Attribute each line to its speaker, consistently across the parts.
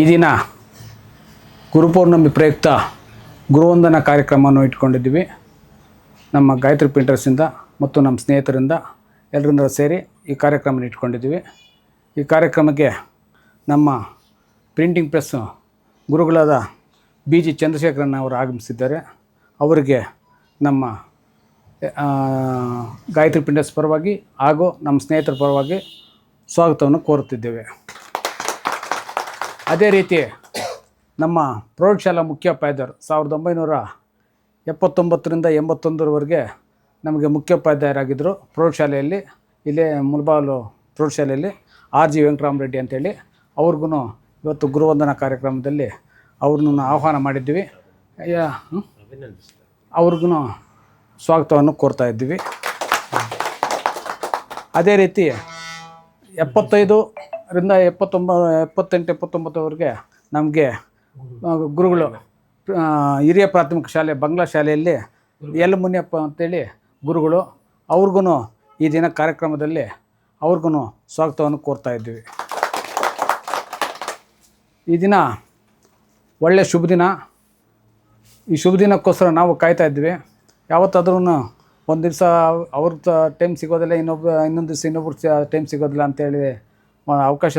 Speaker 1: ಈ ದಿನ ಗುರುಪೌರ್ಣಮಿ ಪ್ರಯುಕ್ತ ಗುರುವಂದನ ಕಾರ್ಯಕ್ರಮವನ್ನು ಇಟ್ಕೊಂಡಿದ್ದೀವಿ. ನಮ್ಮ ಗಾಯತ್ರಿ ಪ್ರಿಂಟರ್ಸಿಂದ ಮತ್ತು ನಮ್ಮ ಸ್ನೇಹಿತರಿಂದ ಎಲ್ಲರಿಂದ ಸೇರಿ ಈ ಕಾರ್ಯಕ್ರಮ ಇಟ್ಕೊಂಡಿದ್ದೀವಿ. ಈ ಕಾರ್ಯಕ್ರಮಕ್ಕೆ ನಮ್ಮ ಪ್ರಿಂಟಿಂಗ್ ಪ್ರೆಸ್ ಗುರುಗಳಾದ ಬಿ ಜಿ ಚಂದ್ರಶೇಖರನ್ ಅವರು ಆಗಮಿಸಿದ್ದಾರೆ. ಅವರಿಗೆ ನಮ್ಮ ಗಾಯತ್ರಿ ಪ್ರಿಂಟರ್ಸ್ ಪರವಾಗಿ ಹಾಗೂ ನಮ್ಮ ಸ್ನೇಹಿತರ ಪರವಾಗಿ ಸ್ವಾಗತವನ್ನು ಕೋರುತ್ತಿದ್ದೇವೆ. ಅದೇ ರೀತಿ ನಮ್ಮ ಪ್ರೌಢಶಾಲಾ ಮುಖ್ಯೋಪಾಧ್ಯಾಯರು ಸಾವಿರದ ಒಂಬೈನೂರ ಎಪ್ಪತ್ತೊಂಬತ್ತರಿಂದ ಎಂಬತ್ತೊಂದರವರೆಗೆ ನಮಗೆ ಮುಖ್ಯೋಪಾಧ್ಯಾಯರಾಗಿದ್ದರು ಪ್ರೌಢಶಾಲೆಯಲ್ಲಿ, ಇಲ್ಲೇ ಮುಲ್ಬಾಲು ಪ್ರೌಢಶಾಲೆಯಲ್ಲಿ ಆರ್ ಜಿ ವೆಂಕಟರಾಮರೆಡ್ಡಿ ಅಂತೇಳಿ ಅವ್ರಿಗೂ ಇವತ್ತು ಗುರುವಂದನಾ ಕಾರ್ಯಕ್ರಮದಲ್ಲಿ ಅವ್ರನ್ನ ಆಹ್ವಾನ ಹ್ಮ್? ಅವ್ರಿಗೂ ಸ್ವಾಗತವನ್ನು ಕೋರ್ತಾ ಇದ್ದೀವಿ. ಅದೇ ರೀತಿ ಎಪ್ಪತ್ತೈದರಿಂದ ಎಪ್ಪತ್ತೊಂಬ, ಎಪ್ಪತ್ತೆಂಟು, ಎಪ್ಪತ್ತೊಂಬತ್ತವರೆಗೆ ನಮಗೆ ಗುರುಗಳು ಹಿರಿಯ ಪ್ರಾಥಮಿಕ ಶಾಲೆ, ಬಂಗ್ಲಾ ಶಾಲೆಯಲ್ಲಿ ಎಲ್ ಮುನಿಯಪ್ಪ ಅಂತೇಳಿ ಗುರುಗಳು ಅವ್ರಿಗೂ ಈ ದಿನ ಕಾರ್ಯಕ್ರಮದಲ್ಲಿ ಅವ್ರಿಗೂ ಸ್ವಾಗತವನ್ನು ಕೋರ್ತಾ ಇದ್ದೀವಿ. ಈ ದಿನ ಒಳ್ಳೆಯ ಶುಭ ದಿನ. ಈ ಶುಭ ದಿನಕ್ಕೋಸ್ಕರ ನಾವು ಕಾಯ್ತಾ ಇದ್ವಿ ಯಾವತ್ತಾದ್ರೂ ಒಂದು ದಿವಸ ಅವ್ರ ಟೈಮ್ ಸಿಗೋದಿಲ್ಲ, ಇನ್ನೊಬ್ಬ, ಇನ್ನೊಂದು ದಿವಸ ಇನ್ನೊಬ್ರು ಟೈಮ್ ಸಿಗೋದಿಲ್ಲ ಅಂತೇಳಿ ಅವಕಾಶ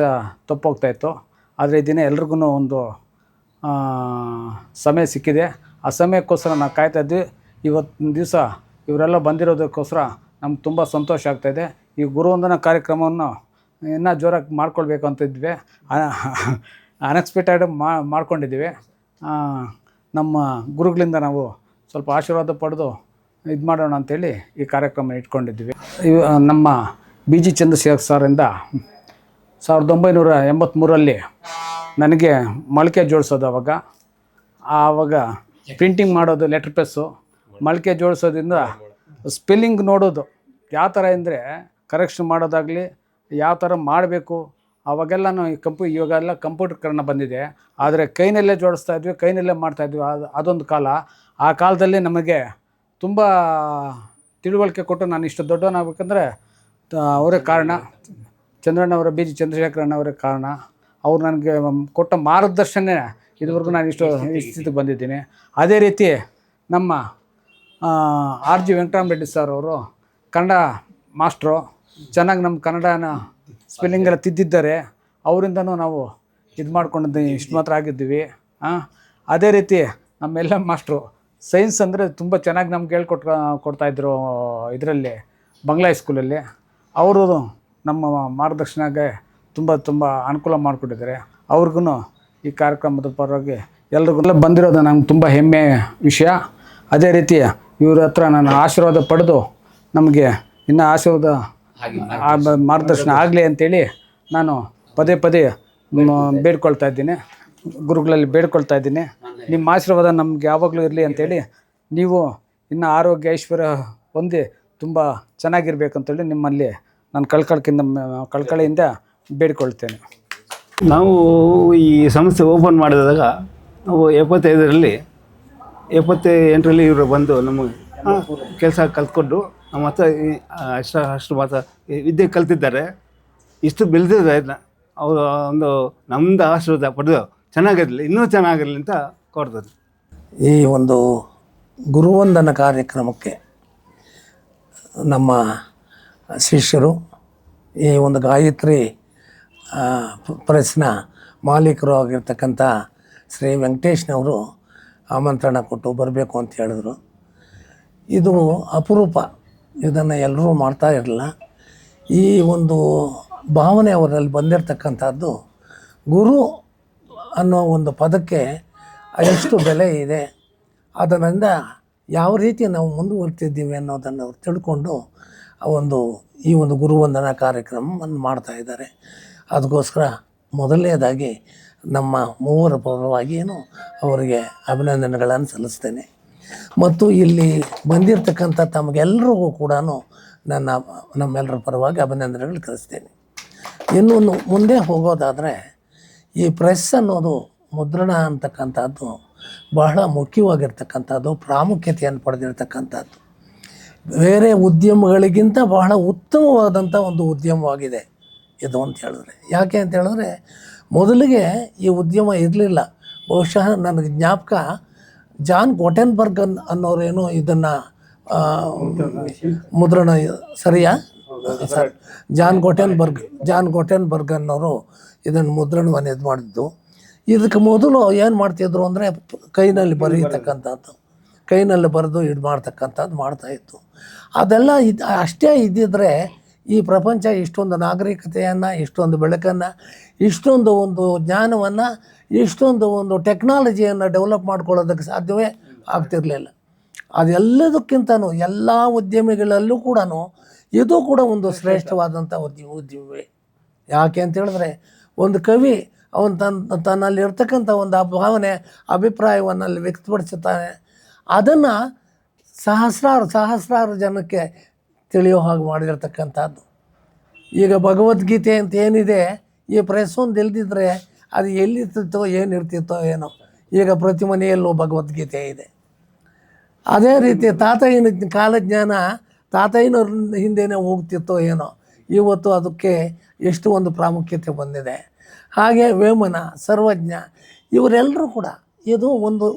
Speaker 1: ತಪ್ಪೋಗ್ತಾ ಇತ್ತು. ಆದರೆ ಈ ದಿನ ಎಲ್ರಿಗೂ ಒಂದು ಸಮಯ ಸಿಕ್ಕಿದೆ. ಆ ಸಮಯಕ್ಕೋಸ್ಕರ ನಾವು ಕಾಯ್ತಾ ಇದ್ವಿ. ಇವತ್ತಿನ ದಿವಸ ಇವರೆಲ್ಲ ಬಂದಿರೋದಕ್ಕೋಸ್ಕರ ನಮ್ಗೆ ತುಂಬ ಸಂತೋಷ ಆಗ್ತಾಯಿದೆ ಈ ಗುರುವಂದನ ಕಾರ್ಯಕ್ರಮವನ್ನು ಇನ್ನೂ ಜೋರಾಗಿ ಮಾಡ್ಕೊಳ್ಬೇಕು ಅಂತ ಇದ್ವಿ. ಅನ್ಎಕ್ಸ್ಪೆಕ್ಟೆಡ್ ಮಾಡ್ಕೊಂಡಿದ್ದೀವಿ. ನಮ್ಮ ಗುರುಗಳಿಂದ ನಾವು ಸ್ವಲ್ಪ ಆಶೀರ್ವಾದ ಪಡೆದು ಇದು ಮಾಡೋಣ ಅಂತೇಳಿ ಈ ಕಾರ್ಯಕ್ರಮ ಇಟ್ಕೊಂಡಿದ್ವಿ ಇವ, ನಮ್ಮ ಬಿ ಜಿ ಚಂದ್ರಶೇಖರ್ ಸರಿಂದ ಸಾವಿರದ ಒಂಬೈನೂರ ಎಂಬತ್ತ್ಮೂರಲ್ಲಿ ನನಗೆ ಮೊಳಕೆ ಜೋಡಿಸೋದು ಅವಾಗ. ಆವಾಗ ಪ್ರಿಂಟಿಂಗ್ ಮಾಡೋದು ಲೆಟ್ರ್ ಪ್ರೆಸ್ಸು ಮೊಳಕೆ ಜೋಡಿಸೋದ್ರಿಂದ ಸ್ಪೆಲ್ಲಿಂಗ್ ನೋಡೋದು. ಯಾವ ಥರ ಅಂದರೆ ಕರೆಕ್ಷನ್ ಮಾಡೋದಾಗಲಿ, ಯಾವ ಥರ ಮಾಡಬೇಕು, ಅವಾಗೆಲ್ಲನೂ ಈ ಕಂಪು ಇವಾಗೆಲ್ಲ ಕಂಪ್ಯೂಟರ್ಕರಣ ಬಂದಿದೆ. ಆದರೆ ಕೈನಲ್ಲೇ ಜೋಡಿಸ್ತಾ ಇದ್ವಿ, ಕೈನಲ್ಲೇ ಮಾಡ್ತಾಯಿದ್ವಿ ಅದು ಅದೊಂದು ಕಾಲ. ಆ ಕಾಲದಲ್ಲಿ ನಮಗೆ ತುಂಬ ತಿಳುವಳಿಕೆ ಕೊಟ್ಟು ನಾನು ಇಷ್ಟು ದೊಡ್ಡವನಾಗಬೇಕಂದ್ರೆ ಅವರೇ ಕಾರಣ. ಚಂದ್ರಣ್ಣವರ ಬಿ ಜಿ ಚಂದ್ರಶೇಖರಣ್ಣವರೇ ಕಾರಣ ಅವ್ರು ನನಗೆ ಕೊಟ್ಟ ಮಾರ್ಗದರ್ಶನ ಇದುವರೆಗೂ ನಾನು ಇಷ್ಟು ಸ್ಥಿತಿಗೆ ಬಂದಿದ್ದೀನಿ. ಅದೇ ರೀತಿ ನಮ್ಮ ಆರ್ ಜಿ ವೆಂಕಟರಾಮರೆಡ್ಡಿ ಸರ್ ಅವರು ಕನ್ನಡ ಮಾಸ್ಟ್ರು ಚೆನ್ನಾಗಿ ನಮ್ಮ ಕನ್ನಡನ ಸ್ಪೆಲ್ಲಿಂಗ್ ಎಲ್ಲ ತಿದ್ದಿದ್ದಾರೆ. ಅವರಿಂದನೂ ನಾವು ಇದು ಮಾಡ್ಕೊಂಡಿದ್ದೀನಿ ಇಷ್ಟು ಮಾತ್ರ ಆಗಿದ್ದೀವಿ. ಹಾಂ ಅದೇ ರೀತಿ ನಮ್ಮೆಲ್ಲ ಮಾಸ್ಟ್ರು ಸೈನ್ಸ್ ಅಂದರೆ ತುಂಬ ಚೆನ್ನಾಗಿ ನಮ್ಗೆ ಹೇಳ್ಕೊಟ್ ಕೊಡ್ತಾಯಿದ್ರು ಇದರಲ್ಲಿ ಬಂಗ್ಲಾ ಸ್ಕೂಲಲ್ಲಿ ಅವರು ನಮ್ಮ ಮಾರ್ಗದರ್ಶನಾಗೆ ತುಂಬ ತುಂಬ ಅನುಕೂಲ ಮಾಡಿಕೊಟ್ಟಿದ್ದಾರೆ. ಅವ್ರಿಗೂ ಈ ಕಾರ್ಯಕ್ರಮದ ಪರವಾಗಿ ಎಲ್ರಿಗೂ ಬಂದಿರೋದು ನಂಗೆ ತುಂಬ ಹೆಮ್ಮೆ ವಿಷಯ. ಅದೇ ರೀತಿ ಇವ್ರ ಹತ್ರ ನಾನು ಆಶೀರ್ವಾದ ಪಡೆದು ನಮಗೆ ಇನ್ನೂ ಆಶೀರ್ವಾದ ಮಾರ್ಗದರ್ಶನ ಆಗಲಿ ಅಂತೇಳಿ ನಾನು ಪದೇ ಪದೇ ಬೇಡ್ಕೊಳ್ತಾ ಇದ್ದೀನಿ. ಗುರುಗಳಲ್ಲಿ ಬೇಡ್ಕೊಳ್ತಾ ಇದ್ದೀನಿ. ನಿಮ್ಮ ಆಶೀರ್ವಾದ ನಮ್ಗೆ ಯಾವಾಗಲೂ ಇರಲಿ ಅಂತೇಳಿ ನೀವು ಇನ್ನು ಆರೋಗ್ಯ ಐಶ್ವರ್ಯ ಹೊಂದಿ ತುಂಬ ಚೆನ್ನಾಗಿರ್ಬೇಕಂತೇಳಿ ನಿಮ್ಮಲ್ಲಿ ನಾನು ಕಳ್ಕಳಕ್ಕಿಂತ ಕಳ್ಕಳಿಯಿಂದ ಬೇಡ್ಕೊಳ್ತೇನೆ.
Speaker 2: ನಾವು ಈ ಸಂಸ್ಥೆ ಓಪನ್ ಮಾಡಿದಾಗ ನಾವು ಎಪ್ಪತ್ತೈದರಲ್ಲಿ ಎಪ್ಪತ್ತ ಎಂಟರಲ್ಲಿ ಇವರು ಬಂದು ನಮಗೆ ಕೆಲಸ ಕಲ್ತ್ಕೊಂಡು ನಮ್ಮ ಹತ್ರ ಈ ಅಷ್ಟು ಅಷ್ಟು ಮಾತ್ರ ವಿದ್ಯೆ ಕಲ್ತಿದ್ದಾರೆ. ಇಷ್ಟು ಬೆಳೆದಿದ್ದಾರೆ ಅವರು ಒಂದು ನಮ್ಮದು ಆಶೀರ್ವಾದ ಪಡೆದು ಚೆನ್ನಾಗಿರಲಿ ಇನ್ನೂ ಚೆನ್ನಾಗಿರಲಿ ಅಂತ ಕೊಡ್ತಾರೆ
Speaker 3: ಈ ಒಂದು ಗುರುವಂದನ ಕಾರ್ಯಕ್ರಮಕ್ಕೆ ನಮ್ಮ ಶಿಷ್ಯರು ಈ ಒಂದು ಗಾಯತ್ರಿ ಪ್ರೆಸ್ನ ಮಾಲೀಕರು ಆಗಿರ್ತಕ್ಕಂಥ ಶ್ರೀ ವೆಂಕಟೇಶ್ನವರು ಆಮಂತ್ರಣ ಕೊಟ್ಟು ಬರಬೇಕು ಅಂತ ಹೇಳಿದ್ರು. ಇದು ಅಪರೂಪ. ಇದನ್ನು ಎಲ್ಲರೂ ಮಾಡ್ತಾ ಇರಲಿಲ್ಲ ಈ ಒಂದು ಭಾವನೆ ಅವರಲ್ಲಿ ಬಂದಿರತಕ್ಕಂಥದ್ದು ಗುರು ಅನ್ನೋ ಒಂದು ಪದಕ್ಕೆ ಎಷ್ಟು ಬೆಲೆ ಇದೆ. ಅದರಿಂದ ಯಾವ ರೀತಿ ನಾವು ಮುಂದುವರ್ತಿದ್ದೀವಿ ಅನ್ನೋದನ್ನು ಅವ್ರು ತಿಳ್ಕೊಂಡು ಒಂದು, ಈ ಒಂದು ಗುರುವಂದನ ಕಾರ್ಯಕ್ರಮವನ್ನು ಮಾಡ್ತಾ ಇದ್ದಾರೆ. ಅದಕ್ಕೋಸ್ಕರ ಮೊದಲನೇದಾಗಿ ನಮ್ಮ ಮೂವರ ಪರವಾಗಿಯೂ ಅವರಿಗೆ ಅಭಿನಂದನೆಗಳನ್ನು ಸಲ್ಲಿಸ್ತೇನೆ. ಮತ್ತು ಇಲ್ಲಿ ಬಂದಿರತಕ್ಕಂಥ ತಮಗೆಲ್ಲರಿಗೂ ಕೂಡ ನನ್ನ ನಮ್ಮೆಲ್ಲರ ಪರವಾಗಿ ಅಭಿನಂದನೆಗಳು ಕಲಿಸ್ತೇನೆ ಇನ್ನೊಂದು ಮುಂದೆ ಹೋಗೋದಾದರೆ, ಈ ಪ್ರೆಸ್ ಅನ್ನೋದು ಮುದ್ರಣ ಅಂತಕ್ಕಂಥದ್ದು ಬಹಳ ಮುಖ್ಯವಾಗಿರ್ತಕ್ಕಂಥದ್ದು, ಪ್ರಾಮುಖ್ಯತೆಯನ್ನು ಪಡೆದಿರ್ತಕ್ಕಂಥದ್ದು. ಬೇರೆ ಉದ್ಯಮಗಳಿಗಿಂತ ಬಹಳ ಉತ್ತಮವಾದಂಥ ಒಂದು ಉದ್ಯಮವಾಗಿದೆ ಇದು ಅಂತ ಹೇಳಿದ್ರೆ. ಯಾಕೆ ಅಂತ ಹೇಳಿದ್ರೆ, ಮೊದಲಿಗೆ ಈ ಉದ್ಯಮ ಇರಲಿಲ್ಲ. ಬಹುಶಃ ನನಗೆ ಜ್ಞಾಪಕ ಜಾನ್ ಗೊಟೆನ್ಬರ್ಗ್ ಅನ್ ಅನ್ನೋರೇನು ಇದನ್ನು ಮುದ್ರಣ, ಸರಿಯಾ? Sir, John Gutenberg John Gutenberg ಅನ್ನೋರು ಇದನ್ನು ಮುದ್ರಣವನ್ನು ಇದು ಮಾಡಿದ್ದು ಇದಕ್ಕೆ ಮೊದಲು ಏನು ಮಾಡ್ತಿದ್ರು ಅಂದರೆ ಕೈನಲ್ಲಿ ಬರೀತಕ್ಕಂಥದ್ದು. ಕೈನಲ್ಲಿ ಬರೆದು ಇದು ಮಾಡ್ತಕ್ಕಂಥದ್ದು ಮಾಡ್ತಾಯಿತ್ತು ಅದೆಲ್ಲ ಇದು ಅಷ್ಟೇ ಇದ್ದಿದ್ರೆ ಈ ಪ್ರಪಂಚ ಇಷ್ಟೊಂದು ನಾಗರಿಕತೆಯನ್ನು, ಇಷ್ಟೊಂದು ಬೆಳಕನ್ನು, ಇಷ್ಟೊಂದು ಒಂದು ಜ್ಞಾನವನ್ನು, ಇಷ್ಟೊಂದು ಒಂದು ಟೆಕ್ನಾಲಜಿಯನ್ನು ಡೆವಲಪ್ ಮಾಡ್ಕೊಳ್ಳೋದಕ್ಕೆ ಸಾಧ್ಯವೇ ಆಗ್ತಿರಲಿಲ್ಲ. ಅದೆಲ್ಲದಕ್ಕಿಂತ ಎಲ್ಲ ಉದ್ಯಮಿಗಳಲ್ಲೂ ಕೂಡ ಇದು ಕೂಡ ಒಂದು ಶ್ರೇಷ್ಠವಾದಂಥ ಉದ್ಯ ಉದ್ಯಮವೇ. ಯಾಕೆ ಅಂತ ಹೇಳಿದ್ರೆ ಒಂದು ಕವಿ ಅವನು ತನ್ನ ತನ್ನಲ್ಲಿರ್ತಕ್ಕಂಥ ಒಂದು ಭಾವನೆ, ಅಭಿಪ್ರಾಯವನ್ನು ಅಲ್ಲಿ ವ್ಯಕ್ತಪಡಿಸುತ್ತಾನೆ. ಅದನ್ನು ಸಹಸ್ರಾರು ಸಹಸ್ರಾರು ಜನಕ್ಕೆ ತಿಳಿಯೋ ಹಾಗೆ ಮಾಡಿರ್ತಕ್ಕಂಥದ್ದು. ಈಗ ಭಗವದ್ಗೀತೆ ಅಂತ ಏನಿದೆ, ಈ ಒಂದು ಇಲ್ದಿದ್ರೆ ಅದು ಎಲ್ಲಿರ್ತಿತ್ತೋ, ಏನಿರ್ತಿತ್ತೋ ಏನೋ. ಈಗ ಪ್ರತಿ ಮನೆಯಲ್ಲೂ ಭಗವದ್ಗೀತೆ ಇದೆ. ಅದೇ ರೀತಿ ತಾತಯ್ಯನ ಕಾಲಜ್ಞಾನ, ತಾತಯ್ಯನವ್ರ ಹಿಂದೆನೇ ಹೋಗ್ತಿತ್ತೋ ಏನೋ, ಇವತ್ತು ಅದಕ್ಕೆ ಎಷ್ಟು ಒಂದು ಪ್ರಾಮುಖ್ಯತೆ ಬಂದಿದೆ. ಹಾಗೆ ವೇಮನ, ಸರ್ವಜ್ಞ, ಇವರೆಲ್ಲರೂ ಕೂಡ ಇದು ಒಂದು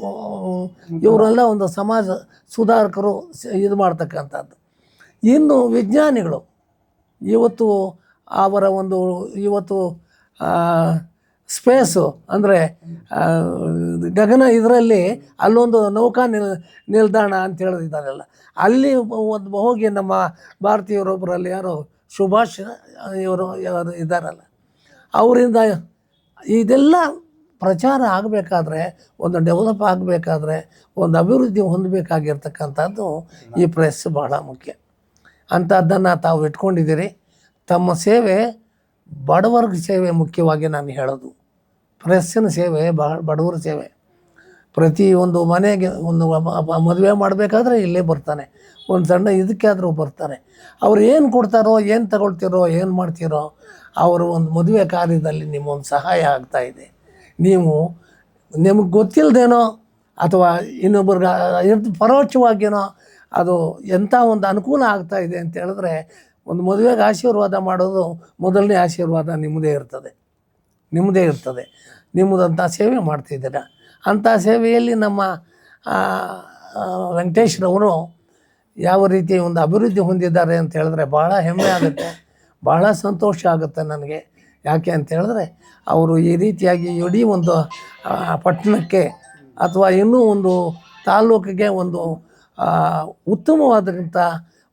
Speaker 3: ಇವರೆಲ್ಲ ಒಂದು ಸಮಾಜ ಸುಧಾರಕರು ಇದು ಮಾಡ್ತಕ್ಕಂಥದ್ದು. ಇನ್ನು ವಿಜ್ಞಾನಿಗಳು, ಇವತ್ತು ಅವರ ಒಂದು, ಇವತ್ತು ಸ್ಪೇಸು ಅಂದರೆ ಗಗನ ಇದರಲ್ಲಿ ಅಲ್ಲೊಂದು ನೌಕಾ ನಿಲ್, ನಿಲ್ದಾಣ ಅಂತ ಹೇಳಿದಾರಲ್ಲ ಅಲ್ಲಿ ಒಂದು ಹೋಗಿ ನಮ್ಮ ಭಾರತೀಯರೊಬ್ಬರಲ್ಲಿ ಯಾರು ಸುಭಾಷ್, ಇವರು ಯಾರು ಇದ್ದಾರಲ್ಲ, ಅವರಿಂದ ಇದೆಲ್ಲ ಪ್ರಚಾರ ಆಗಬೇಕಾದ್ರೆ, ಒಂದು ಡೆವಲಪ್ ಆಗಬೇಕಾದ್ರೆ, ಒಂದು ಅಭಿವೃದ್ಧಿ ಹೊಂದಬೇಕಾಗಿರ್ತಕ್ಕಂಥದ್ದು ಈ ಪ್ರೆಸ್ ಬಹಳ ಮುಖ್ಯ. ಅಂಥದ್ದನ್ನು ತಾವು ಇಟ್ಕೊಂಡಿದ್ದೀರಿ. ತಮ್ಮ ಸೇವೆ ಬಡವರ್ಗ ಸೇವೆ ಮುಖ್ಯವಾಗಿ ನಾನು ಹೇಳೋದು. ಪ್ರೆಸ್ಸಿನ ಸೇವೆ ಬಹಳ ಬಡವರ ಸೇವೆ. ಪ್ರತಿ ಒಂದು ಮನೆಗೆ ಒಂದು ಮದುವೆ ಮಾಡಬೇಕಾದ್ರೆ ಇಲ್ಲೇ ಬರ್ತಾನೆ. ಒಂದು ಸಣ್ಣ ಇದಕ್ಕಾದರೂ ಬರ್ತಾರೆ ಅವ್ರು ಏನು ಕೊಡ್ತಾರೋ, ಏನು ತಗೊಳ್ತಿರೋ, ಏನು ಮಾಡ್ತೀರೋ, ಅವರು ಒಂದು ಮದುವೆ ಕಾರ್ಯದಲ್ಲಿ ನಿಮ್ಮೊಂದು ಸಹಾಯ ಆಗ್ತಾ ಇದೆ. ನೀವು, ನಿಮಗೆ ಗೊತ್ತಿಲ್ಲದೇನೋ ಅಥವಾ ಇನ್ನೊಬ್ಬರಿಗೆ ಇದು ಪರೋಕ್ಷವಾಗಿನೋ ಅದು ಎಂಥ ಒಂದು ಅನುಕೂಲ ಆಗ್ತಾ ಇದೆ ಅಂತ ಹೇಳಿದ್ರೆ ಒಂದು ಮದುವೆಗೆ ಆಶೀರ್ವಾದ ಮಾಡೋದು ಮೊದಲನೇ ಆಶೀರ್ವಾದ ನಿಮ್ಮದೇ ಇರ್ತದೆ. ನಿಮ್ಮದೇ ಇರ್ತದೆ. ನಿಮ್ಮದಂಥ ಸೇವೆ ಮಾಡ್ತಿದ್ದೀರ. ಅಂಥ ಸೇವೆಯಲ್ಲಿ ನಮ್ಮ ವೆಂಕಟೇಶ್ರವರು ಯಾವ ರೀತಿ ಒಂದು ಅಭಿವೃದ್ಧಿ ಹೊಂದಿದ್ದಾರೆ ಅಂತ ಹೇಳಿದ್ರೆ ಭಾಳ ಹೆಮ್ಮೆ ಆಗುತ್ತೆ. ಭಾಳ ಸಂತೋಷ ಆಗುತ್ತೆ ನನಗೆ. ಯಾಕೆ ಅಂತ ಹೇಳಿದ್ರೆ ಅವರು ಈ ರೀತಿಯಾಗಿ ಇಡೀ ಒಂದು ಪಟ್ಟಣಕ್ಕೆ ಅಥವಾ ಇನ್ನೂ ಒಂದು ತಾಲೂಕಿಗೆ ಒಂದು ಉತ್ತಮವಾದಂಥ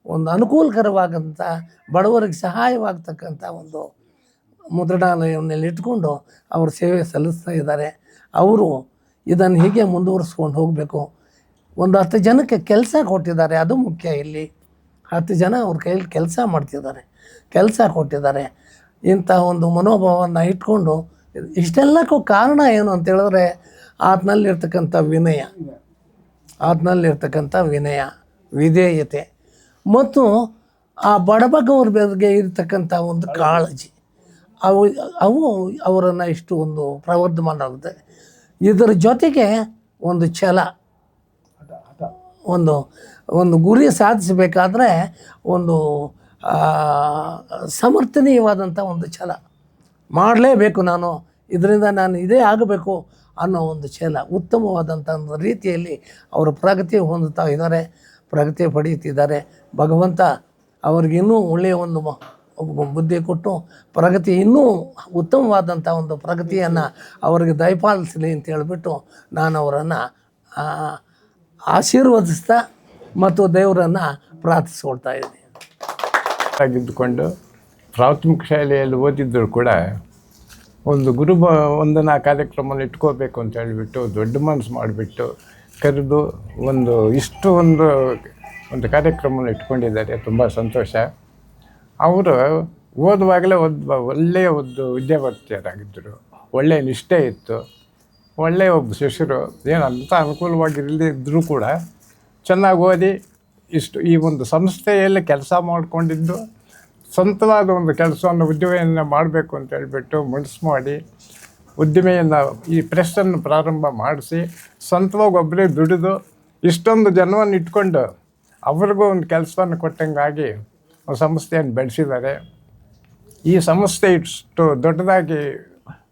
Speaker 3: ಒಂದು ಅನುಕೂಲಕರವಾದಂಥ ಬಡವರಿಗೆ ಸಹಾಯವಾಗ್ತಕ್ಕಂಥ ಒಂದು ಮುದ್ರಣಾಲಯವನ್ನು ಇಟ್ಕೊಂಡು ಅವರು ಸೇವೆ ಸಲ್ಲಿಸ್ತಾ ಇದ್ದಾರೆ. ಅವರು ಇದನ್ನು ಹೀಗೆ ಮುಂದುವರಿಸ್ಕೊಂಡು ಹೋಗಬೇಕು. ಒಂದು ಹತ್ತು ಜನಕ್ಕೆ ಕೆಲಸ ಕೊಟ್ಟಿದ್ದಾರೆ. ಅದು ಮುಖ್ಯ ಇಲ್ಲಿ. ಹತ್ತು ಜನ ಅವ್ರ ಕೈಯಲ್ಲಿ ಕೆಲಸ ಮಾಡ್ತಿದ್ದಾರೆ. ಕೆಲಸ ಕೊಟ್ಟಿದ್ದಾರೆ. ಇಂಥ ಒಂದು ಮನೋಭಾವವನ್ನು ಇಟ್ಕೊಂಡು ಇಷ್ಟೆಲ್ಲಕ್ಕೂ ಕಾರಣ ಏನು ಅಂತ ಹೇಳಿದ್ರೆ ಆತನಲ್ಲಿರ್ತಕ್ಕಂಥ ವಿನಯ. ಆತ್ನಲ್ಲಿರ್ತಕ್ಕಂಥ ವಿನಯ, ವಿಧೇಯತೆ ಮತ್ತು ಆ ಬಡಬಗವ್ರ ಬಗ್ಗೆ ಇರತಕ್ಕಂಥ ಒಂದು ಕಾಳಜಿ. ಅವು ಅವು ಅವರನ್ನು ಇಷ್ಟು ಒಂದು ಪ್ರವರ್ಧಮಾನ ಆಗುತ್ತೆ ಇದರ ಜೊತೆಗೆ ಒಂದು ಛಲ, ಒಂದು ಒಂದು ಗುರಿ ಸಾಧಿಸಬೇಕಾದ್ರೆ ಒಂದು ಸಮರ್ಥನೀಯವಾದಂಥ ಒಂದು ಛಲ. ಮಾಡಲೇಬೇಕು ನಾನು, ಇದರಿಂದ ನಾನು ಇದೇ ಆಗಬೇಕು ಅನ್ನೋ ಒಂದು ಛಲ, ಉತ್ತಮವಾದಂಥ ಒಂದು ರೀತಿಯಲ್ಲಿ ಅವರು ಪ್ರಗತಿ ಹೊಂದುತ್ತಾ ಇದ್ದಾರೆ, ಪ್ರಗತಿ ಪಡೆಯುತ್ತಿದ್ದಾರೆ. ಭಗವಂತ ಅವ್ರಿಗಿನ್ನೂ ಒಳ್ಳೆಯ ಒಂದು ಬುದ್ಧಿ ಕೊಟ್ಟು ಪ್ರಗತಿ ಇನ್ನೂ ಉತ್ತಮವಾದಂಥ ಒಂದು ಪ್ರಗತಿಯನ್ನು ಅವರಿಗೆ ದಯಪಾಲಿಸಲಿ ಅಂತ ಹೇಳಿಬಿಟ್ಟು ನಾನು ಅವರನ್ನು ಆಶೀರ್ವದಿಸ್ತಾ ಮತ್ತು ದೇವರನ್ನು ಪ್ರಾರ್ಥಿಸ್ಕೊಳ್ತಾ ಇದ್ದೀನಿ.
Speaker 4: ಆಗಿದ್ದುಕೊಂಡು ಪ್ರಾಥಮಿಕ ಶಾಲೆಯಲ್ಲಿ ಓದಿದ್ದರೂ ಕೂಡ ಒಂದು ಗುರು ವಂದನಾ ಕಾರ್ಯಕ್ರಮವನ್ನು ಇಟ್ಕೋಬೇಕು ಅಂತ ಹೇಳಿಬಿಟ್ಟು ದೊಡ್ಡ ಮನಸ್ಸು ಮಾಡಿಬಿಟ್ಟು ಕರೆದು ಒಂದು ಇಷ್ಟು ಒಂದು ಒಂದು ಕಾರ್ಯಕ್ರಮವನ್ನು ಇಟ್ಕೊಂಡಿದ್ದಾರೆ. ತುಂಬ ಸಂತೋಷ. ಅವರು ಓದುವಾಗಲೇ ಒಬ್ಬ ಒಳ್ಳೆಯ ಒಂದು ವಿದ್ಯಾವರ್ತಿಯರಾಗಿದ್ದರು. ಒಳ್ಳೆಯ ನಿಷ್ಠೆ ಇತ್ತು. ಒಳ್ಳೆಯ ಒಬ್ಬ ಶಿಷ್ಯರು ಏನು ಅಂಥ ಅನುಕೂಲವಾಗಿರಲಿದ್ದರೂ ಕೂಡ ಚೆನ್ನಾಗಿ ಓದಿ ಇಷ್ಟು ಈ ಒಂದು ಸಂಸ್ಥೆಯಲ್ಲಿ ಕೆಲಸ ಮಾಡಿಕೊಂಡಿದ್ದು ಸ್ವಂತವಾದ ಒಂದು ಕೆಲಸವನ್ನು ಉದ್ಯಮೆಯನ್ನು ಮಾಡಬೇಕು ಅಂತ ಹೇಳಿಬಿಟ್ಟು ಮುನ್ಸ್ ಮಾಡಿ ಉದ್ದಿಮೆಯನ್ನು ಈ ಪ್ರೆಸ್ಸನ್ನು ಪ್ರಾರಂಭ ಮಾಡಿಸಿ ಸ್ವಂತವಾಗಿ ಒಬ್ಬರೇ ದುಡಿದು ಇಷ್ಟೊಂದು ಜನವನ್ನು ಇಟ್ಕೊಂಡು ಅವ್ರಿಗೂ ಒಂದು ಕೆಲಸವನ್ನು ಕೊಟ್ಟಂಗಾಗಿ ಸಂಸ್ಥೆಯನ್ನು ಬೆಳೆಸಿದ್ದಾರೆ. ಈ ಸಂಸ್ಥೆ ಇಷ್ಟು ದೊಡ್ಡದಾಗಿ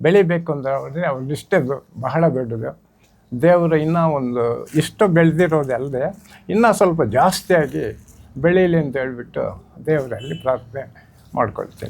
Speaker 4: ಬೆಳಿಬೇಕು ಅಂದರೆ ಅವ್ರ ನಿಷ್ಠೆದು ಬಹಳ ದೊಡ್ಡದು. ದೇವರು ಇನ್ನೂ ಒಂದು ಇಷ್ಟು ಬೆಳೆದಿರೋದಲ್ಲದೆ ಇನ್ನೂ ಸ್ವಲ್ಪ ಜಾಸ್ತಿಯಾಗಿ ಬೆಳೀಲಿ ಅಂತ ಹೇಳ್ಬಿಟ್ಟು ದೇವರಲ್ಲಿ ಪ್ರಾರ್ಥನೆ ಮಾಡ್ಕೊಳ್ತೀನಿ.